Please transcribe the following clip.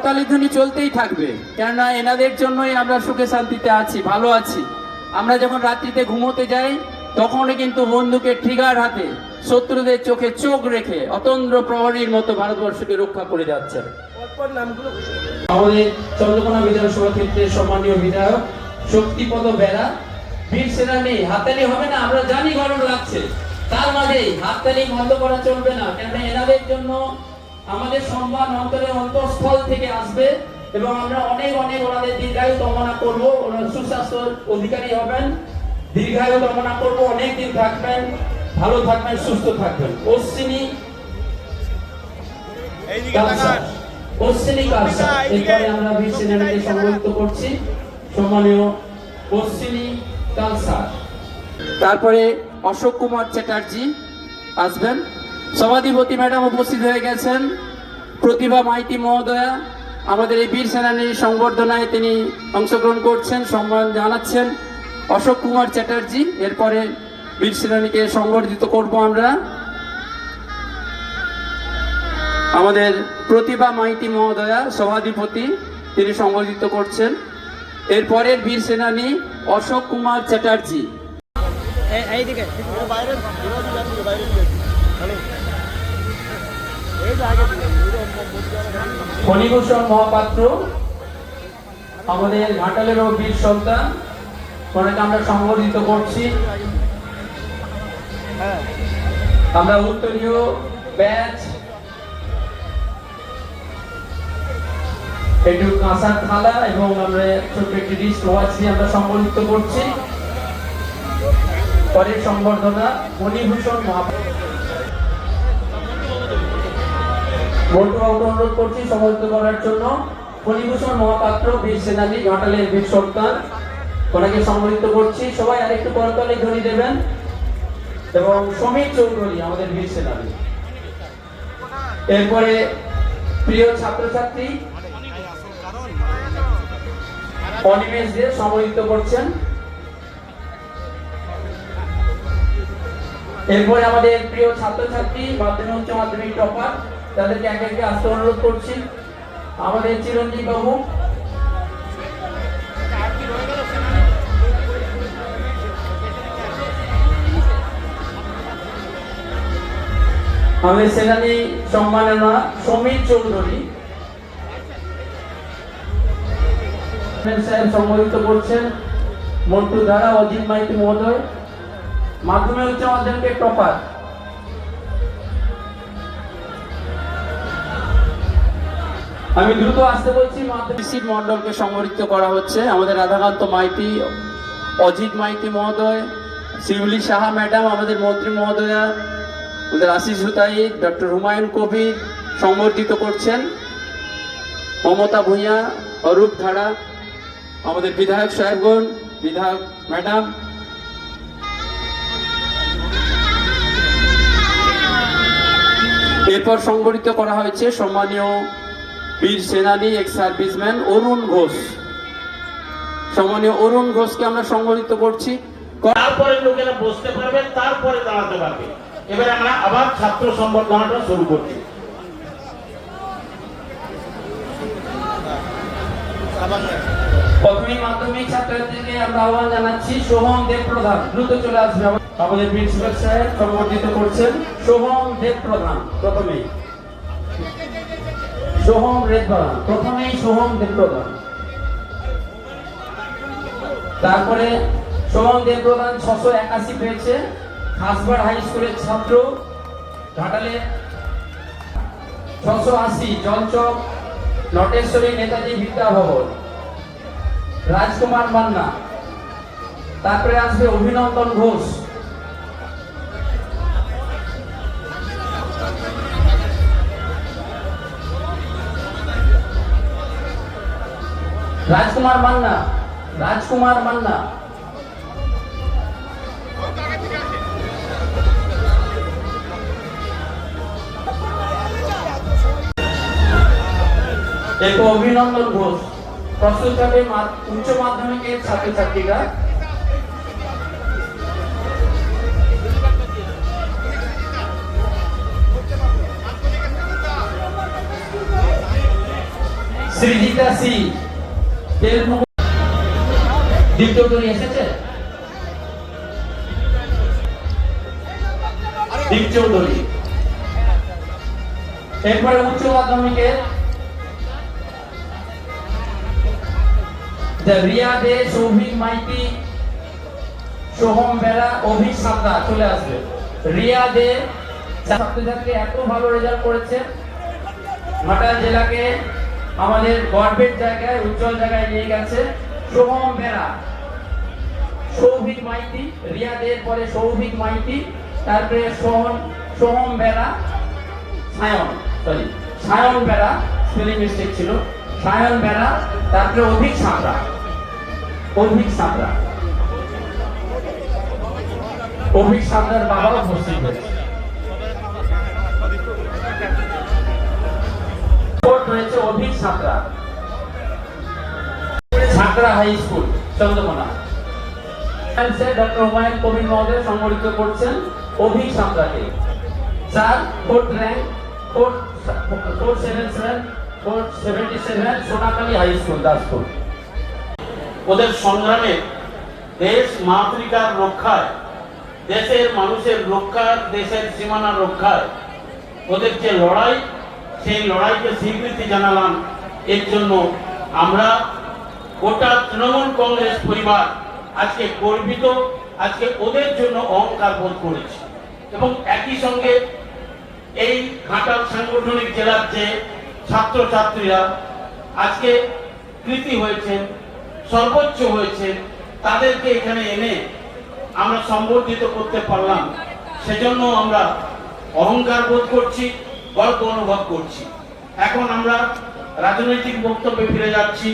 করতালি ধ্বনি চলতেই থাকবে। কেননা এনাদের জন্যই আমরা সুখে শান্তিতে আছি ভালো আছি। আমরা যখন রাত্রিতে ঘুমোতে যাই তখনই কিন্তু বন্দুকের ট্রিগার হাতে শত্রুদের চোখে চোখ রেখে অতন্দ্র প্রহরীর মতো ভারতবর্ষকে রক্ষা করে যাচ্ছেন আমাদের চন্দ্রকোনা বিধানসভা ক্ষেত্রের সম্মানীয় বিধায়ক শক্তিপদ বেড়া বীর সেনানি হাততালি হবে না আমরা জানি গরম লাগছে। তার মাঝে হাততালি বন্ধ করা চলবে না কেন এনাদের জন্য আমাদের সম্মান অন্তরের অন্তঃস্থল থেকে আসবে এবং আমরা অনেক অনেক ওনাদের দীর্ঘায়ু কামনা করব। ওনার সুস্বাস্থ্য অধিকারী হবেন, দীর্ঘায়ু কামনা করব, অনেক দিন থাকবেন, ভালো থাকবেন, সুস্থ থাকবেন। অশ্বিনী অশ্বিনী কালসার এরপরে আমরা বীর সংযুক্ত করছি। সম্মানীয় অশ্বিনী কালসার তারপরে অশোক কুমার চ্যাটার্জি আসবেন। সভাধিপতি ম্যাডাম উপস্থিত হয়ে গেছেন। প্রতিভা মাইতি মহোদয়া আমাদের এই বীর সেনানির সংবর্ধনায় তিনি অংশগ্রহণ করছেন সম্মান জানাচ্ছেন। অশোক কুমার চ্যাটার্জি এরপরে বীর সেনানীকে সংবর্ধিত করব আমরা। আমাদের প্রতিভা মাইতি মহোদয়া সভাধিপতি তিনি সংবর্ধিত করছেন। এরপরের বীর সেনানী অশোক কুমার চ্যাটার্জি। এই- এইদিকে বাইরে বাইরে হ্যালো দিলেন ফণীভূষণ মহাপাত্র, আমাদের ঘাটালেরও বীর সন্তান, ওনাকে আমরা সংবর্ধিত করছি। আমরা উত্তরীয় ব্যাচ একটু কাঁসার থালা এবং আমরা ছোট্ট একটি ডিশ দিয়ে আমরা সংবর্ধিত করছি। পরের সংবর্ধনা, ফণীভূষণ মহাপাত্র। বন্ধু অনুরোধ করছি সমর্থ করার জন্য। মহাপাত্র, বীর ঘাটালের বীর সন্তান, ওনাকে সম্মানিত করছি। সবাই করতলে দেবেন। এবং সমীর চৌধুরী, আমাদের বীর এরপরে প্রিয় ছাত্রছাত্রী, অনিমেষ দিয়ে সম্মানিত করছেন। এরপরে আমাদের প্রিয় ছাত্রছাত্রী, মাধ্যমিক উচ্চ মাধ্যমিক টপার তাদেরকে একে একে আসতে অনুরোধ করছি। আমাদের চিরঞ্জীব বাবু। আমাদের সেনানী সম্মাননা সমীর চৌধুরী। সাহেব সম্বোধিত করছেন মন্টু দ্বারা অজিত মাইতি মহোদয়। মাধ্যমিক উচ্চ মাধ্যমিকের টপার। আমি দ্রুত আসতে বলছি মাধ্যমিক মন্ডলকে সংবর্ধিত করা হচ্ছে। আমাদের রাধাকান্ত মাইতি, অজিত মাইতি মহোদয়, শিউলি সাহা ম্যাডাম, আমাদের মন্ত্রী মহোদয়া, আমাদের আশিস হুতাই ডক্টর হুমায়ুন কবির সংবর্ধিত করছেন। মমতা ভূঁইয়া, অরূপ ধারা, আমাদের বিধায়ক সাহেবগণ, বিধায়ক ম্যাডাম। এরপর সংগঠিত করা হয়েছে সম্মানীয় বীর সেনানী এক্স সার্ভিসম্যান অরুণ ঘোষ। সম্মানীয় অরুণ ঘোষকে আমরা সংগঠিত করছি। তারপরে লোকেরা বসতে পারবে তারপরে দাঁড়াতে পারবে। এবারে আমরা আবার ছাত্র সংবর্ধনাটা শুরু করছি। প্রথমেই মাধ্যমিক ছাত্রছাত্রীকে আমরা আহ্বান জানাচ্ছি সোহম দেব প্রধান দ্রুত চলে আসবে। আমা- আমাদের প্রিন্সিপাল সাহেব সংবর্ধিত করছেন সোহম দেব প্রধান প্রথমেই সোহম দেব প্রধান প্রথমেই সোহম দেব প্রধান তারপরে সোহম দেব প্রধান ছশো একাশি পেয়েছে। খাসবাড় হাই স্কুলের ছাত্র, ঘাটালে ছশো আশি, জলচক, নটেশ্বরী নেতাজি বিদ্যা ভবন। রাজকুমার মান্না। তারপরে আসবে অভিনন্দন ঘোষ। রাজকুমার মান্না রাজকুমার মান্না। এরপর অভিনন্দন ঘোষ প্রস্তুত হবে উচ্চ মাধ্যমিকের ছাত্রছাত্রীরা। সৃজিতা সি তেলমুখ এসেছে দীপ এরপরে উচ্চ মাধ্যমিকের দ্য রিয়া দে সৌভিক মাইতি, সোহম বেড়া অভিক সান্দা চলে আসবে। রিয়া দে ছাত্রছাত্রী এত ভালো রেজাল্ট করেছে ঘাটাল জেলাকে আমাদের গর্বের জায়গায়, উজ্জ্বল জায়গায় নিয়ে গেছে সোহম বেড়া সৌভিক মাইতি, রিয়াদের পরে সৌভিক মাইতি তারপরে সোহন সোহম বেড়া সায়ন সরি সায়ন বেড়া স্পেলিং মিস্টেক ছিল। সায়ন বেড়া তারপরে অধিক সাঁতরা। অভিক সাঁতরা। অভিক সাঁতরার বাবাও উপস্থিত হয়েছে। রয়েছে Avik Santra high school Chandrakona. Doctor Humayun Kabir মহোদয় করছেন fourth rank four seven seven four seventy seven Sonakali high school Daspur. ওদের সংগ্রামে দেশ মাতৃকার রক্ষায়, দেশের মানুষের রক্ষার দেশের সীমানা রক্ষায়, ওদের যে লড়াই সেই লড়াইকে স্বীকৃতি জানালাম। এর জন্য আমরা গোটা তৃণমূল কংগ্রেস পরিবার আজকে গর্বিত, আজকে ওদের জন্য অহংকার বোধ করেছি। এবং একই সঙ্গে এই ঘাটাল সাংগঠনিক জেলার যে ছাত্রছাত্রীরা আজকে কৃতি হয়েছেন, সর্বোচ্চ হয়েছে তাদেরকে এখানে এনে আমরা সম্বর্ধিত করতে পারলাম। সেজন্য আমরা অহংকার বোধ করছি। গর্ব অনুভব করছি। এখন আমরা রাজনৈতিক বক্তব্যে ফিরে যাচ্ছি।